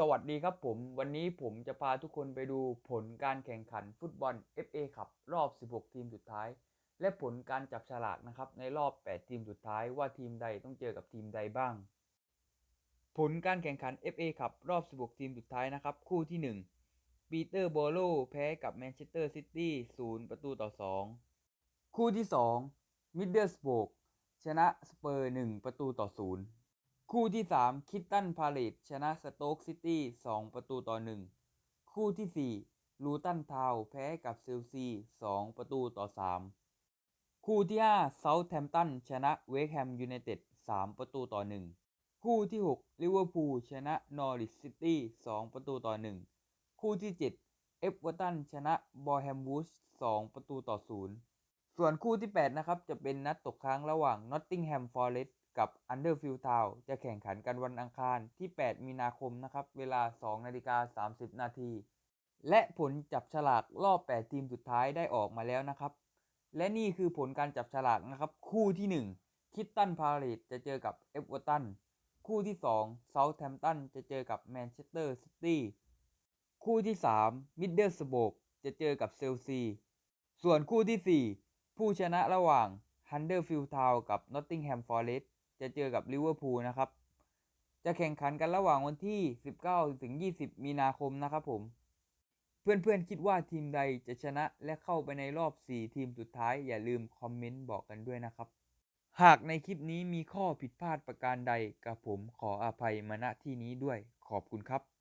สวัสดีครับผม วันนี้ผมจะพาทุกคนไปดูผลการแข่งขันฟุตบอล FA ครับรอบ 16 ทีมสุดท้าย และผลการจับฉลากนะครับ ในรอบ 8 ทีมสุดท้ายว่าทีมใดต้องเจอกับทีมใดบ้าง ผลการแข่งขัน FA ครับรอบ 16 ทีมสุดท้ายนะครับ คู่ที่ 1 ปีเตอร์โบโลแพ้กับแมนเชสเตอร์ซิตี้0ประตูต่อ 2 คู่ที่ 2 มิดเดิลสโบกชนะสเปอร์ 1 ประตูต่อ 0 คู่ที่ 3 คิตตันพาเลตชนะสโต๊กซิตี้ 2 ประตูต่อ 1 คู่ที่ 4 ลูตันทาวแพ้กับเซลซี 2 ประตูต่อ 3 คู่ที่ 5 เซาท์แฮมป์ตันชนะเวสต์แฮมยูไนเต็ด 3 ประตูต่อ 1 คู่ที่ 6 ลิเวอร์พูลชนะนอริ c ซิตี้ 2 ประตูต่อ 1 คู่ที่ 7 เอฟเวอร์ตันชนะบอร์แฮมวูด2ประตูต่อ 0 ส่วนคู่ที่ 8 นะครับ จะเป็นนัดตกค้างระหว่างนอตติงแฮมฟอเรสต์กับอันเดอร์ฟิลด์ทาวจะแข่งขันกันวันอังคาร ที่ 8 มีนาคมนะครับ เวลา 2 นาฬิกา 30 นาที และผลจับฉลากรอบ 8 ทีมสุดท้ายได้ออกมาแล้วนะครับ และนี่คือผลการจับฉลากนะครับ คู่ที่ 1 คิตตันพาเลตจะเจอกับเอฟเวอร์ตัน คู่ที่ 2 เซาท์แฮมป์ตันจะเจอกับแมนเชสเตอร์ซิตี้ คู่ที่ 3 มิดเดิลสโบกจะเจอกับเซลซี ส่วนคู่ที่ 4 ผู้ชนะระหว่างฮันเดอร์ฟิลด์ทาวกับนอตติงแฮมฟอเรสต์จะเจอกับลิเวอร์พูลนะครับ จะแข่งขันกันระหว่างวันที่ 19 ถึง 20 มีนาคมนะครับผม เพื่อนๆ คิดว่าทีมใดจะชนะและเข้าไปในรอบ 4 ทีมสุดท้าย อย่าลืมคอมเมนต์บอกกันด้วยนะครับ หากในคลิปนี้มีข้อผิดพลาดประการใดกับผมขออภัยมาณที่นี้ด้วยขอบคุณครับ